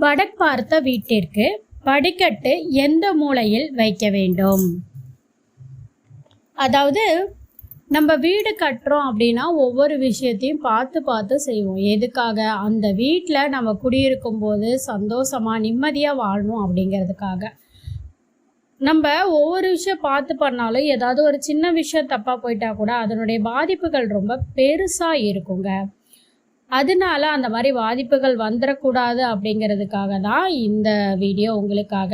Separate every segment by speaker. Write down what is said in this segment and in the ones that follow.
Speaker 1: வடக் பார்த்த வீட்டிற்கு படிக்கட்டு எந்த மூலையில் வைக்க வேண்டும்? அதாவது நம்ம வீடு கட்டுறோம் அப்படின்னா ஒவ்வொரு விஷயத்தையும் பார்த்து பார்த்து செய்வோம். எதுக்காக? அந்த வீட்டில் நம்ம குடியிருக்கும் போது சந்தோஷமாக நிம்மதியாக வாழணும் அப்படிங்கிறதுக்காக. நம்ம ஒவ்வொரு விஷயம் பார்த்து பண்ணாலும் ஏதாவது ஒரு சின்ன விஷயம் தப்பாக போயிட்டா கூட அதனுடைய பாதிப்புகள் ரொம்ப பெருசாக இருக்குங்க. அதனால அந்த மாதிரி பாதிப்புகள் வந்துடக்கூடாது அப்படிங்கிறதுக்காக தான் இந்த வீடியோ உங்களுக்காக.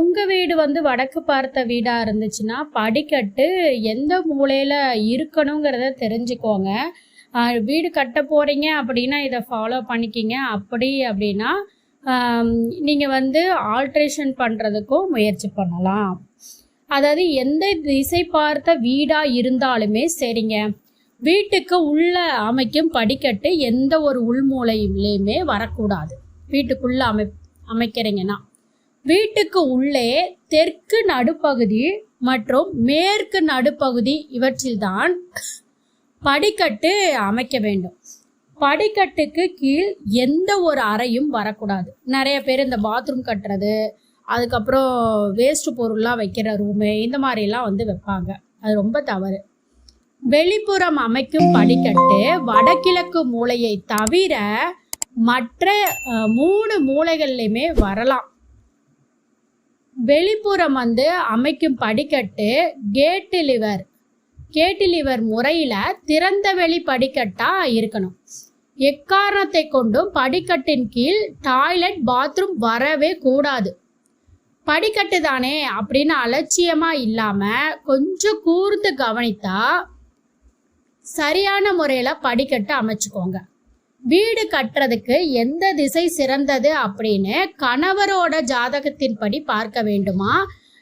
Speaker 1: உங்கள் வீடு வந்து வடக்கு பார்த்த வீடாக இருந்துச்சுன்னா படிக்கட்டு எந்த மூலையில் இருக்கணுங்கிறத தெரிஞ்சுக்கோங்க. வீடு கட்ட போகிறீங்க அப்படின்னா இதை ஃபாலோ பண்ணிக்கிங்க. அப்படி அப்படின்னா நீங்கள் வந்து ஆல்ட்ரேஷன் பண்ணுறதுக்கும் முயற்சி பண்ணலாம். அதாவது எந்த திசை பார்த்த வீடாக இருந்தாலுமே சரிங்க. வீட்டுக்கு உள்ள அமைக்கும் படிக்கட்டு எந்த ஒரு உள்மூலையிலையுமே வரக்கூடாது. வீட்டுக்குள்ள அமை அமைக்கிறீங்கன்னா. வீட்டுக்கு உள்ளே தெற்கு நடுப்பகுதி மற்றும் மேற்கு நடுப்பகுதி இவற்றில்தான் படிக்கட்டு அமைக்க வேண்டும். படிக்கட்டுக்கு கீழ் எந்த ஒரு அறையும் வரக்கூடாது. நிறைய பேர் இந்த பாத்ரூம் கட்டுறது அதுக்கப்புறம் வேஸ்ட் பொருள்லாம் வைக்கிற ரூமு இந்த மாதிரிலாம் வந்து வைப்பாங்க. அது ரொம்ப தவறு. வெளிப்புறம் அமைக்கும் படிக்கட்டு வடகிழக்கு மூலையை தவிர மற்ற மூணு மூளைகள்லையுமே வரலாம். வெளிப்புறம் வந்து அமைக்கும் படிக்கட்டு கேட்டு லிவர் கேட்டு லிவர் முறையில் திறந்த வெளி படிக்கட்டாக இருக்கணும். எக்காரணத்தை கொண்டும் படிக்கட்டின் கீழ் டாய்லெட் பாத்ரூம் வரவே கூடாது. படிக்கட்டு தானே அப்படின்னு அலட்சியமாக இல்லாமல் கொஞ்சம் கூர்ந்து கவனித்தா சரியான முறையில் படிக்கட்டு அமைச்சுக்கோங்க. வீடு கட்டுறதுக்கு எந்த திசை சிறந்தது அப்படின்னு கணவரோட ஜாதகத்தின்படி பார்க்க வேண்டுமா?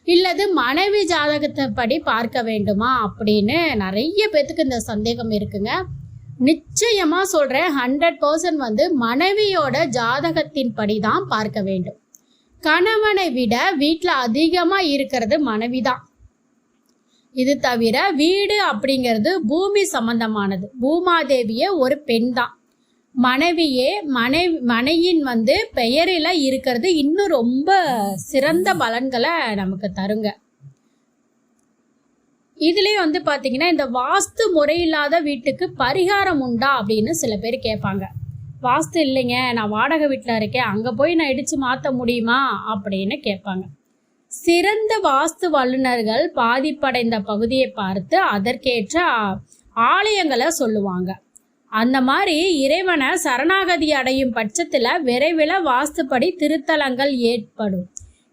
Speaker 1: இல்லது மனைவி ஜாதகத்தின்படி பார்க்க வேண்டுமா? அப்படின்னு நிறைய பேத்துக்கு இந்த சந்தேகம் இருக்குங்க. நிச்சயமாக சொல்கிறேன் ஹண்ட்ரட் பர்சன்ட் வந்து மனைவியோட ஜாதகத்தின்படி தான் பார்க்க வேண்டும். கணவனை விட வீட்டில் அதிகமாக இருக்கிறது மனைவி தான் இது தவிர வீடு அப்படிங்கிறது பூமி சம்பந்தமானது. பூமாதேவியே ஒரு பெண் தான் மனைவியே மனைவி மனையின் வந்து பெயரில் இருக்கிறது இன்னும் ரொம்ப சிறந்த பலன்களை நமக்கு தருங்க. இதுலேயும் வந்து பார்த்தீங்கன்னா இந்த வாஸ்து முறையில்லாத வீட்டுக்கு பரிகாரம் உண்டா அப்படின்னு சில பேர் கேட்பாங்க. வாஸ்து இல்லைங்க நான் வாடகை வீட்டில் இருக்கேன் அங்கே போய் நான் இடித்து மாற்ற முடியுமா அப்படின்னு கேட்பாங்க. சிறந்த வாஸ்து வல்லுநர்கள் பாதிப்படைந்த பகுதியை பார்த்து அதற்கேற்ற ஆலயங்களை சொல்லுவாங்க. அந்த மாதிரி இறைவனை சரணாகதி அடையும் பட்சத்தில் விரைவில் வாஸ்துப்படி திருத்தலங்கள் ஏற்படும்.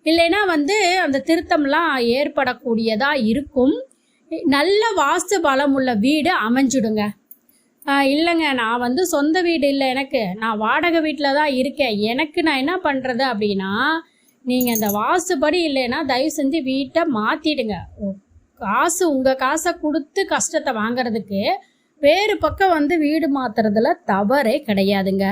Speaker 1: இல்லைன்னா வந்து அந்த திருத்தம்லாம் ஏற்படக்கூடியதாக இருக்கும். நல்ல வாஸ்து பலம் உள்ள வீடு அமைஞ்சிடுங்க. இல்லைங்க நான் வந்து சொந்த வீடு இல்லை எனக்கு. நான் வாடகை வீட்டில் தான் இருக்கேன். எனக்கு நான் என்ன பண்ணுறது அப்படின்னா நீங்கள் இந்த வாசுபடி இல்லைன்னா தயவு செஞ்சு வீட்டை மாற்றிடுங்க காசு உங்கள் காசை கொடுத்து கஷ்டத்தை வாங்குறதுக்கு வேறு பக்கம் வந்து வீடு மாத்துறதுல தவறே கிடையாதுங்க.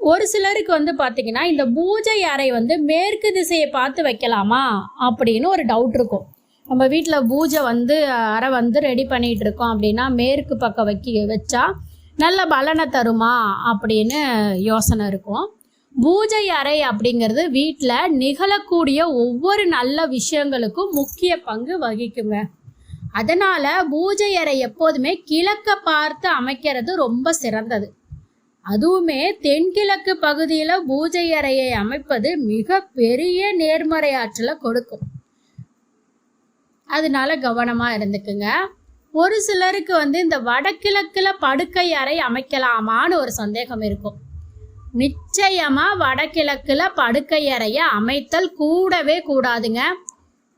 Speaker 1: ஒரு சிலருக்கு வந்து பார்த்தீங்கன்னா இந்த பூஜை அறை வந்து மேற்கு திசையை பார்த்து வைக்கலாமா அப்படின்னு ஒரு டவுட் இருக்கும். நம்ம வீட்டில் பூஜை வந்து அறை வந்து ரெடி பண்ணிட்டு இருக்கோம் அப்படின்னா மேற்கு பக்கம் வைக்க வச்சா நல்ல பலனை தருமா அப்படின்னு யோசனை இருக்கும். பூஜை அறை அப்படிங்கிறது வீட்டில் நிகழக்கூடிய ஒவ்வொரு நல்ல விஷயங்களுக்கும் முக்கிய பங்கு வகிக்குங்க. அதனால் பூஜை அறை எப்போதுமே கிழக்க பார்த்து அமைக்கிறது ரொம்ப சிறந்தது. அதுவுமே தென்கிழக்கு பகுதியில் பூஜை அறையை அமைப்பது மிக பெரிய நேர்மறை ஆற்றலை கொடுக்கும். அதனால கவனமாக இருந்துக்குங்க. ஒரு சிலருக்கு வந்து இந்த வடகிழக்கில் படுக்கை அறை அமைக்கலாமான்னு ஒரு சந்தேகம் இருக்கும். நிச்சயமா வடகிழக்குல படுக்கை அறையை அமைத்தல் கூடவே கூடாதுங்க.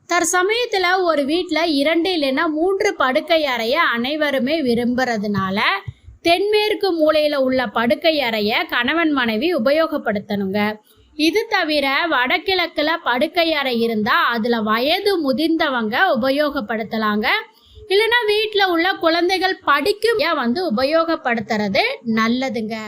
Speaker 1: தற்சமயத்தில் ஒரு வீட்டில் இரண்டு இல்லைன்னா மூன்று படுக்கை அறையை அனைவருமே விரும்புறதுனால தென்மேற்கு மூலையில் உள்ள படுக்கை அறையை கணவன் மனைவி உபயோகப்படுத்தணுங்க. இது தவிர வடகிழக்கில் படுக்கை அறை இருந்தால் அதில் வயது முதிர்ந்தவங்க உபயோகப்படுத்தலாங்க. இல்லைன்னா வீட்டில் உள்ள குழந்தைகள் படிக்கும் வந்து உபயோகப்படுத்துறது நல்லதுங்க.